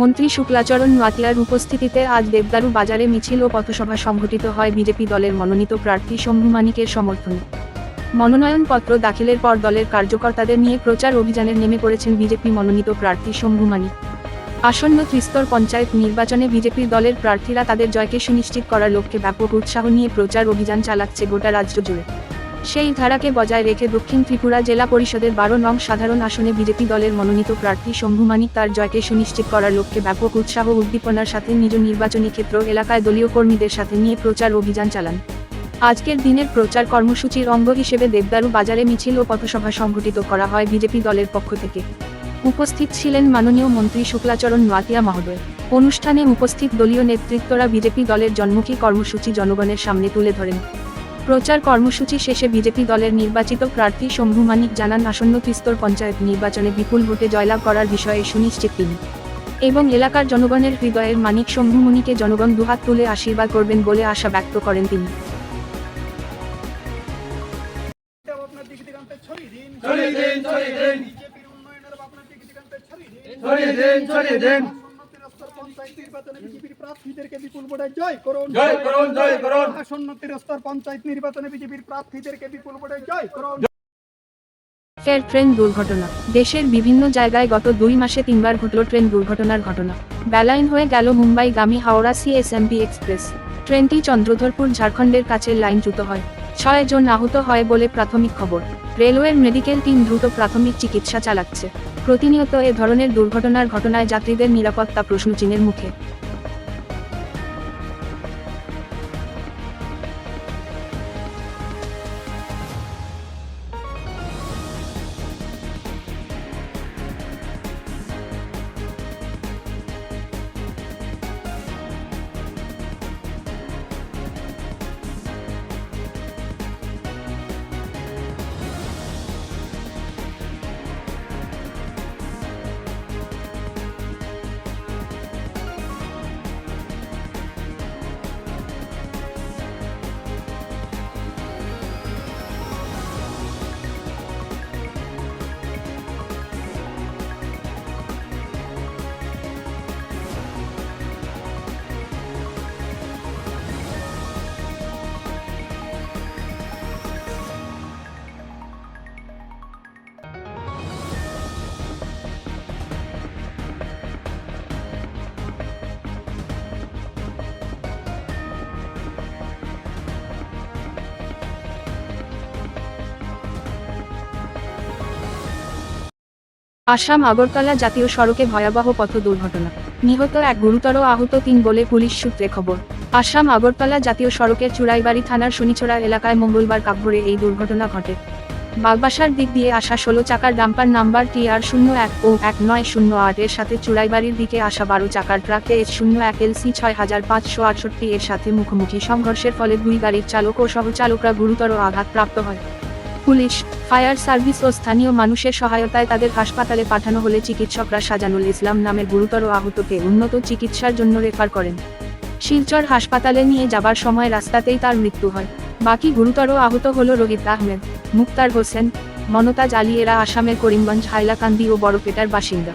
মন্ত্রী শুক্লাচরণ নোয়াতিয়ার উপস্থিতিতে আজ দেবদারু বাজারে মিছিল ও পথসভা সংঘটিত হয় বিজেপি দলের মনোনীত প্রার্থী শম্ভু মানিকের সমর্থনে। মনোনয়নপত্র দাখিলের পর দলের কার্যকর্তাদের নিয়ে প্রচার অভিযানে নেমে পড়েছেন বিজেপি মনোনীত প্রার্থী শম্ভু মানিক। আসন্ন ত্রিস্তর পঞ্চায়েত নির্বাচনে বিজেপির দলের প্রার্থীরা তাদের জয়কে সুনিশ্চিত করার লক্ষ্যে ব্যাপক উৎসাহ নিয়ে প্রচার অভিযান চালাচ্ছে গোটা রাজ্য জুড়ে। সেই ধারাকে বজায় রেখে দক্ষিণ ত্রিপুরা জেলা পরিষদের বারো নং সাধারণ আসনে বিজেপি দলের মনোনীত প্রার্থী শম্ভু মানিক তার জয়কে সুনিশ্চিত করার লক্ষ্যে ব্যাপক উৎসাহ উদ্দীপনার সাথে নিজ নির্বাচনী ক্ষেত্র, এলাকায় দলীয় কর্মীদের সাথে নিয়ে প্রচার অভিযান চালান। আজকের দিনের প্রচার কর্মসূচির অঙ্গ হিসেবে দেবদারু বাজারে মিছিল ও পথসভা সংঘটিত করা হয় বিজেপি দলের পক্ষ থেকে। উপস্থিত ছিলেন মাননীয় মন্ত্রী শুক্লাচরণ নোয়াতিয়া মহোদয়। অনুষ্ঠানে উপস্থিত দলীয় নেতৃত্বরা বিজেপি দলের জন্মুখী কর্মসূচি জনগণের সামনে তুলে ধরেন। প্রচার কর্মসূচি শেষে বিজেপি দলের নির্বাচিত প্রার্থী শম্ভু মানিক জানান আসন্ন ত্রিস্তর পঞ্চায়েত নির্বাচনে বিপুল ভোটে জয়লাভ করার বিষয়ে সুনিশ্চিত তিনি। এবং এলাকার জনগণের হৃদয়ের মানিক শম্ভু মুনিকে জনগণ দুহাত তুলে আশীর্বাদ করবেন বলে আশা ব্যক্ত করেন তিনি। ছড়িয়ে দিন ছড়িয়ে দিন, ছড়িয়ে দিন। বিজেপির উন্নয়নের আপনার দিক দিগান্তে ছড়িয়ে দিন। পঞ্চায়েত নির্বাচনে বিজেপির প্রার্থীদেরকে বিপুল ভোটে জয় করুন। জয় করুন জয় করুন। আসন্ন ত্রিস্তর পঞ্চায়েত নির্বাচনে বিজেপির প্রার্থীদেরকে বিপুল ভোটে জয় করুন। ফের ট্রেন দুর্ঘটনা। দেশের বিভিন্ন জায়গায় গত দুই মাসে তিনবার ঘটল ট্রেন দুর্ঘটনার ঘটনা। বেলাইন হয়ে গেল মুম্বাইগামী হাওড়া সিএসএমপি এক্সপ্রেস। ট্রেনটি চন্দ্রধরপুর ঝাড়খণ্ডের কাছে লাইনচ্যুত হয়। ছয় জন আহত হয় বলে প্রাথমিক খবর। রেলওয়ের মেডিকেল টিম দ্রুত প্রাথমিক চিকিৎসা চালাচ্ছে। প্রতিনিয়ত এ ধরনের দুর্ঘটনার ঘটনায় যাত্রীদের নিরাপত্তা প্রশ্ন প্রশ্নচিহ্নের মুখে। আসাম আগরতলা জাতীয় সড়কে ভয়াবহ পথ দুর্ঘটনা। নিহত এক গুরুতর আহত তিন বলে পুলিশ সূত্রে খবর। আসাম আগরতলা জাতীয় সড়কের চুড়াইবাড়ি থানার শনিছড়া এলাকায় মঙ্গলবার কাকভোরে এই দুর্ঘটনা ঘটে। বাগবাসার দিক দিয়ে আসা ষোলো চাকার ডাম্পার নাম্বার টি আর শূন্য এক ও এক নয় শূন্য আট এর সাথে চুড়াইবাড়ির দিকে আসা বারো চাকার ট্রাকে এস শূন্য এক এলসি ছয় হাজার পাঁচশো আটষট্টি এর সাথে মুখোমুখি সংঘর্ষের ফলে দুই গাড়ির চালক ও সহচালকরা গুরুতর আঘাতপ্রাপ্ত হয়। পুলিশ, ফায়ার সার্ভিস ও স্থানীয় মানুষের সহায়তায় তাদের হাসপাতালে পাঠানো হলে চিকিৎসকরা সাজানুল ইসলাম নামের গুরুতর আহতকে উন্নত চিকিৎসার জন্য রেফার করেন। শিলচর হাসপাতালে নিয়ে যাবার সময় রাস্তাতেই তার মৃত্যু হয়। বাকি গুরুতর আহত হল রোহিত আহমেদ, মুক্তার হোসেন মনতাজ আলী এরা আসামের করিমগঞ্জ, হাইলাকান্দি ও বড়পেটার বাসিন্দা।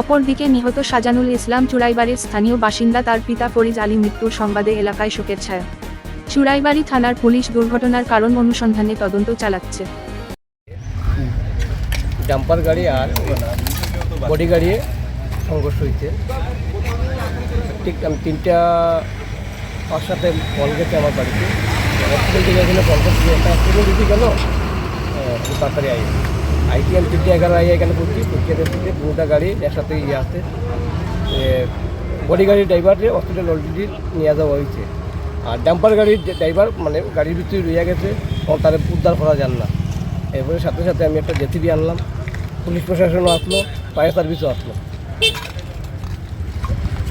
অপরদিকে নিহত সাজানুল ইসলাম চুড়াইবাড়ির স্থানীয় বাসিন্দা তার পিতা ফরিজ আলী মৃত্যুর সংবাদে এলাকায় শোকের ছায়া। চুড়াইবাড়ি থানার পুলিশ দুর্ঘটনার কারণ অনুসন্ধানে তদন্ত চালাচ্ছে। ডাম্পার গাড়ি আর বডি গাড়ি সংঘর্ষ হয়েছে। ঠিক, আমি তিনটা পাঁচ সাথে কল গেছে আমার বাড়িতে। হসপিটাল থেকে এখানে কল করছি, একটা অ্যাক্সিডেন্ট হয়েছে গেল তাড়াতাড়ি আই আইটি আমি তিনটে এগারো আই এখানে করছি কুচিয়াতে থেকে দুটা গাড়ি একসাথে ইয়ে আছে। বডি গাড়ির ড্রাইভারে হসপিটাল অলরেডি নিয়ে যাওয়া হয়েছে। আর ডাম্পার গাড়ির ড্রাইভার মানে গাড়ির ভিতরে রয়ে গেছে তখন তারা উদ্ধার করা যান না। এরপরে সাথে সাথে আমি একটা জেসিবি আনলাম, পুলিশ প্রশাসনও আসলো, ফায়ার সার্ভিসও আসলো।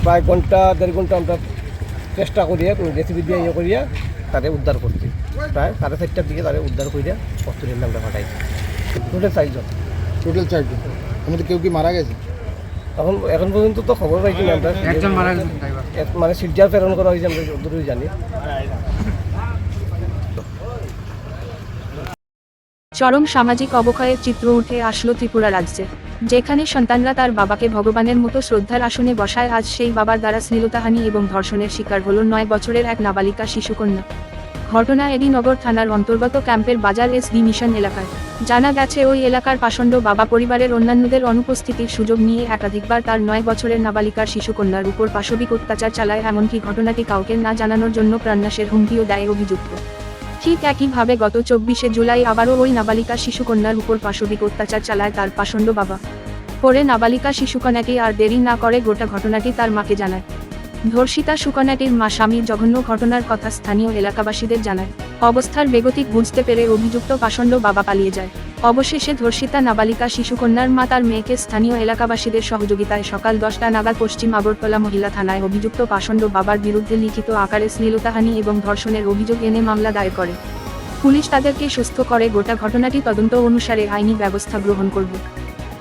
প্রায় ঘণ্টা, দেড় ঘণ্টা আমরা চেষ্টা করিয়া জেসিবি দিয়ে ইয়ে করিয়া তাদের উদ্ধার করছি। প্রায় সাড়ে চারটার দিকে তাদের উদ্ধার করিয়া হসপিটালে আমরা পাঠাইছি। টোটাল চারজন। টোটাল চারজন। আমাদের কেউ কি মারা গেছে? এখন এখন পর্যন্ত তো খবর পাইছি না আমরা। একজন মারা গেছে মানে সিরিয়াল প্রেরণ করা হয়েছে আমরা যতটুকু জানি। চরম সামাজিক অবক্ষয়ের চিত্র উঠে আসলো ত্রিপুরা রাজ্যে যেখানে সন্তানরা তার বাবাকে ভগবানের মতো শ্রদ্ধার আসনে বসায় আজ সেই বাবার দ্বারা শ্লীলতাহানি এবং ধর্ষণের শিকার হল নয় বছরের এক নাবালিকা শিশুকন্যা। ঘটনা এডিনগর থানার অন্তর্গত ক্যাম্পের বাজার এস ডি মিশন এলাকায়। জানা গেছে, ওই এলাকার পাষণ্ড বাবা পরিবারের অন্যান্যদের অনুপস্থিতির সুযোগ নিয়ে একাধিকবার তার নয় বছরের নাবালিকার শিশুকন্যার উপর পাশবিক অত্যাচার চালায় এমনকি ঘটনাটি কাউকে না জানানোর জন্য প্রাণনাশের হুমকিও দেয় অভিযুক্ত। ঠিক একইভাবে গত চব্বিশে জুলাই আবারও ওই নাবালিকা শিশুকন্যার উপর পাশবিক অত্যাচার চালায় তার পাষণ্ড বাবা। পরে নাবালিকা শিশুকন্যাটি আর দেরি না করে গোটা ঘটনাটি তার মাকে জানায়। ধর্ষিতা সুকন্যাটির মা স্বামীর জঘন্য ঘটনার কথা স্থানীয় এলাকাবাসীদের জানায়। অবস্থার বেগতিক বুঝতে পেরে অভিযুক্ত পাষণ্ড বাবা পালিয়ে যায়। অবশেষে ধর্ষিতা নাবালিকা শিশুকন্যার মা তার মেয়েকে স্থানীয় এলাকাবাসীদের সহযোগিতায় সকাল দশটা নাগাদ পশ্চিম আগরতলা মহিলা থানায় অভিযুক্ত পাষণ্ড বাবার বিরুদ্ধে লিখিত আকারে শ্লীলতাহানি এবং ধর্ষণের অভিযোগ এনে মামলা দায়ের করে। পুলিশ তাদেরকে সুস্থ করে গোটা ঘটনাটি তদন্ত অনুসারে আইনি ব্যবস্থা গ্রহণ করবে।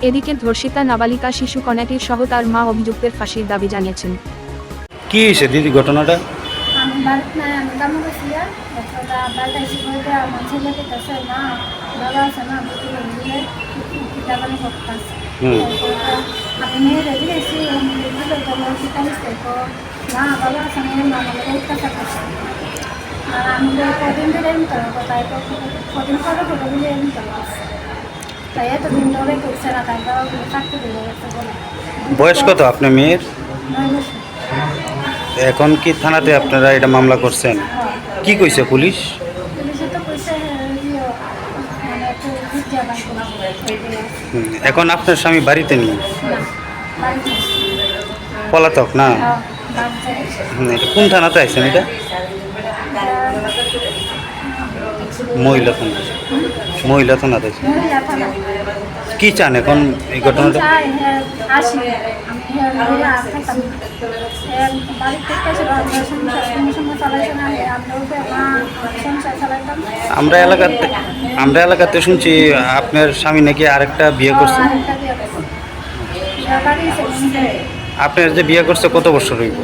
এদিকে ধর্ষিতা নাবালিকা শিশু কন্যাটির সহ তার মা অভিযুক্তের ফাঁসির দাবি জানিয়েছেন। কি হয়েছে দিদি ঘটনাটা? হচ্ছে তো বয়স কত আপনার মেয়ের? এখন কি থানাতে আপনারা এটা মামলা করছেন? কি কইছে পুলিশ? এখন আপনার স্বামী বাড়িতে নেই? পলাতক না? কোন থানাতে আছেন এটা? মহিলা থানা মহিলা থানাতে কি চান এখন এই ঘটনাটা? আমরা এলাকাতে আমরা এলাকাতে শুনছি, আপনার স্বামী নাকি আরেকটা বিয়ে করছে। আপনার যে বিয়ে করছে কত বছর হইব?